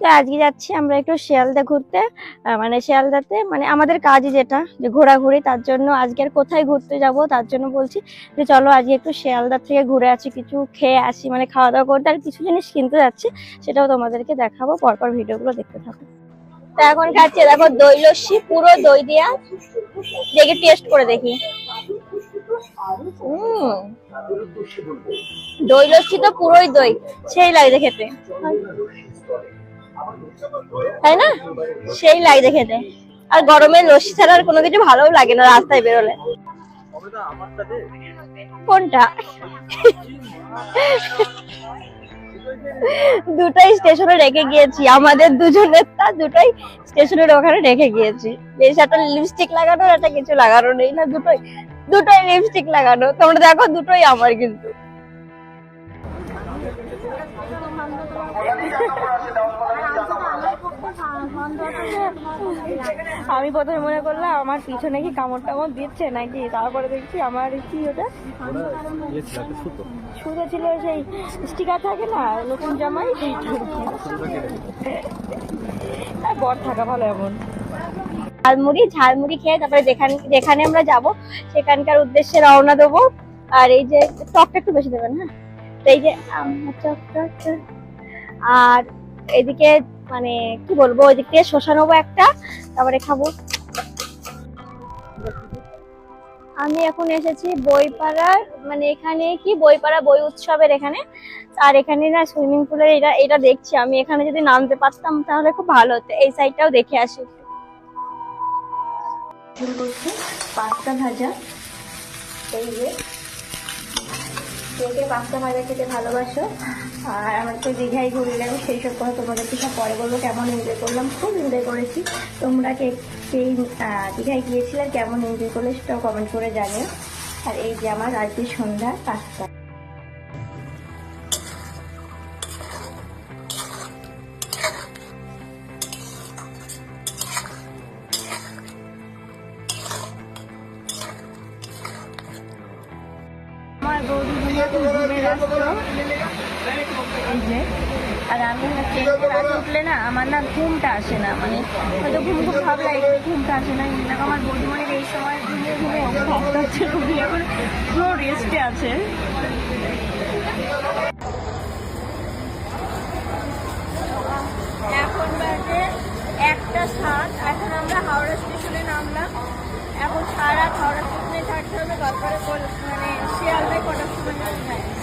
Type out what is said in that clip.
তো আজকে যাচ্ছি আমরা একটু শিয়ালদা ঘুরতে মানে শিয়ালদাতে মানে আমাদের কাজই যেটা, যে ঘোরাঘুরি, তার জন্য আজকে আর কোথায় ঘুরতে যাব, তার জন্য বলছি যে চলো আজকে একটু শিয়ালদা থেকে ঘুরে আসি, কিছু খেয়ে আসি মানে খাওয়া দাওয়া করতে, আর কিছু জিনিস কিনতে যাচ্ছি, সেটাও তোমাদেরকে দেখাবো, পরপর ভিডিওগুলো দেখতে থাকো। তো এখন খাচ্ছি, দেখো দই লস্যি, পুরো দই দিয়া, দেখে টেস্ট করে দেখি। দই লস্যি তো পুরোই দই, সেই লাগছে খেতে। তাই না? সেই লাগছে খেতে আর গরমে লস্যি ছাড়া আর কোনো কিছু ভালো লাগে না রাস্তায় বেরোলে। কোনটা? দুটোই স্টেশনে রেখে গিয়েছি। আমাদের দুজনের তা দুটোই স্টেশনের ওখানে রেখে গিয়েছি। বেশ একটা লিপস্টিক লাগানো একটা কিছু লাগানো নেই না, দুটোই দুটোই লিপস্টিক লাগানো। তোমরা দেখো, দুটোই আমার কিন্তু। আমি প্রথমে মনে করলাম আমার পিছনে কি কামড় টামড় দিচ্ছে নাকি? তারপরে দেখছি আমার কি ওটা? সুতো ছিল সেই স্টিকার থাকে না, নতুন জামাই? আর বর থাকা ভালো এমন। ঝালমুড়ি ঝালমুড়ি খেয়ে তারপরে যেখানে যেখানে আমরা যাব, সেখানকার উদ্দেশ্যে রওনা দেবো। আর এই যে টকটা একটু বেশি দেবেন হ্যাঁ? তো এই যে আর এদিকে মানে কি বলব, ওই দিক থেকে শসা নেব একটা, তারপরে খাব। আমি এখন এসেছি বইপাড়ার মানে এখানে কি বইপাড়া বই উৎসবের এখানে। আর এখানে না সুইমিং পুলের এটা এটা দেখছি। আমি এখানে যদি নামতে পারতাম তাহলে খুব ভালো হতো। এই সাইডটাও দেখে আসি পাস্তা ভাজা। এই যে কে পাস্তা ভাজা খেতে ভালোবাসো? আর আমার তো দীঘায় ঘুরলাম সেই সব কথা তোমাদেরকে সব পরে বলব। কেমন এনজয় করলাম? খুব এনজয় করেছি। তোমরা কে সেই দীঘায় গিয়েছিলে কেমন এনজয় করলে সেটাও কমেন্ট করে জানিও। আর এই যে আমার আজকে সন্ধ্যা পাঁচটা। আর আমি উঠলে না, আমার না ঘুমটা আসে না মানে হয়তো ঘুম লাগে ঘুমটা আসে না। কিন্তু আমার বৌদিমণির এই সময় ঘুমিয়ে ঘুমিয়ে এখন পুরো রেস্টে আছে। একটা এখন আমরা হাওড়া স্টেশনে নামলাম। এখন সারা হাওড়া স্টেশনে থাকতে হবে তারপরে মানে শিয়ালদায় কটার সময় হ্যাঁ